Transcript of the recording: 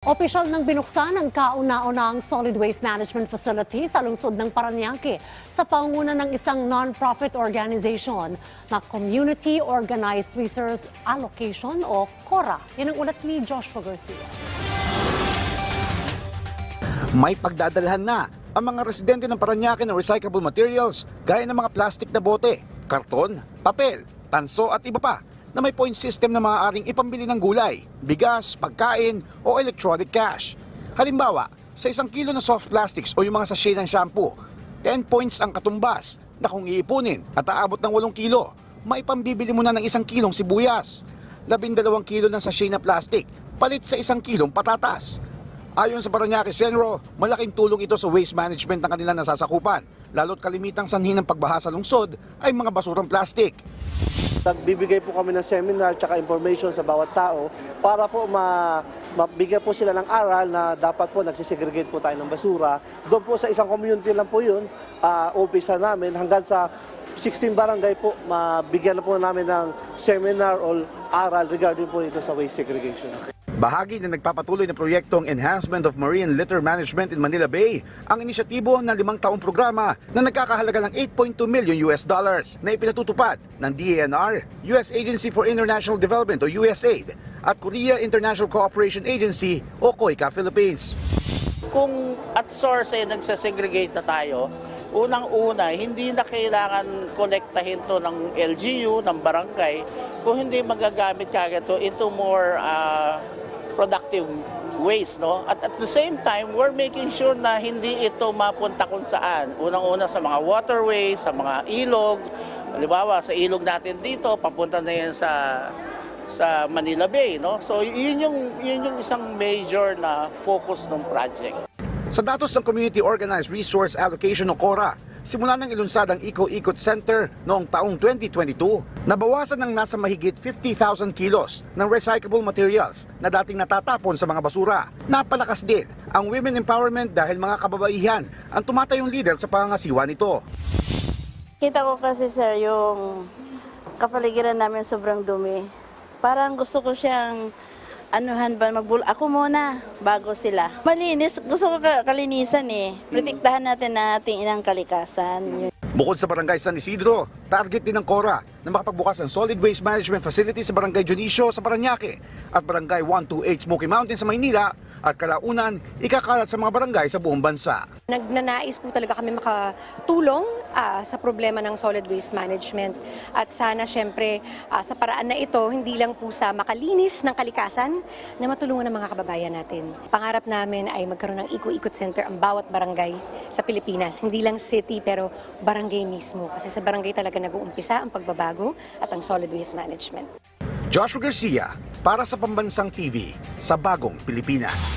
Opisyal nang binuksan ang kauna-unang solid waste management facility sa lungsod ng Paranaque sa pangunguna ng isang non-profit organization na Community Organized Resource Allocation o CORA. Yan ang ulat ni Joshua Garcia. May pagdadalhan na ang mga residente ng Paranaque ng recyclable materials gaya ng mga plastic na bote, karton, papel, tanso at iba pa na may point system na maaaring ipambili ng gulay, bigas, pagkain o electronic cash. Halimbawa, sa isang kilo na soft plastics o yung mga sachet ng shampoo, 10 points ang katumbas na kung iipunin at aabot ng 8 kilo, maipambibili mo na ng isang kilong sibuyas, 12 kilo ng sachet na plastic, palit sa isang kilong patatas. Ayon sa Paranaque Senro, malaking tulong ito sa waste management ng kanilang nasasakupan, lalo't kalimitang sanhi ng pagbaha sa lungsod ay mga basurang plastic. Nagbibigay po kami ng seminar at information sa bawat tao para po ma mabigyan po sila ng aral na dapat po nagsisegregate po tayo ng basura. Doon po sa isang community lang po yun, uh, umpisa namin hanggang sa 16 barangay po, mabigyan na po namin ng seminar o aral regarding po ito sa waste segregation. Bahagi na nagpapatuloy na proyektong Enhancement of Marine Litter Management in Manila Bay ang inisyatibo ng limang taong programa na nagkakahalaga ng 8.2 million US dollars na ipinatutupad ng DANR, US Agency for International Development o USAID at Korea International Cooperation Agency o COICA Philippines. kung at source ay nagsasegregate na tayo, unang-una, hindi na kailangan kolektahin to ng LGU, ng barangay, kung hindi magagamit kagad to into more ah, productive ways, no? At at the same time, we're making sure na hindi ito mapunta kung saan. Unang-una sa mga waterways, sa mga ilog. Halimbawa, sa ilog natin dito, papunta na yan sa sa Manila Bay, no? So yun yung yun yung isang major na focus ng project. Sa datos ng Community Organized Resource Allocation o CORA, simula nang ilunsad ang Eco-Ecot Center noong taong 2022, nabawasan ng nasa mahigit 50,000 kilos ng recyclable materials na dating natatapon sa mga basura. Napalakas din ang women empowerment dahil mga kababaihan ang tumatayong leader sa pangangasiwa nito. Kita ko kasi sir yung kapaligiran namin sobrang dumi. Parang gusto ko siyang anuhan ba magbul ako muna bago sila. Malinis, gusto ko ka- kalinisan eh. Protektahan natin na ating kalikasan. Bukod sa Barangay San Isidro, target din ng CORA na makapagbukas ng solid waste management facility sa Barangay Dionisio sa Paranaque at Barangay 128 Smoky Mountain sa Maynila at kalaunan ikakalat sa mga barangay sa buong bansa. Nagnanais po talaga kami makatulong ah, sa problema ng solid waste management at sana syempre ah, sa paraan na ito hindi lang po sa makalinis ng kalikasan na matulungan ng mga kababayan natin. Pangarap namin ay magkaroon ng Eco-Ecot Center ang bawat barangay sa Pilipinas. Hindi lang city pero barangay mismo kasi sa barangay talaga nag-uumpisa ang pagbabago at ang solid waste management. Joshua Garcia para sa Pambansang TV sa Bagong Pilipinas.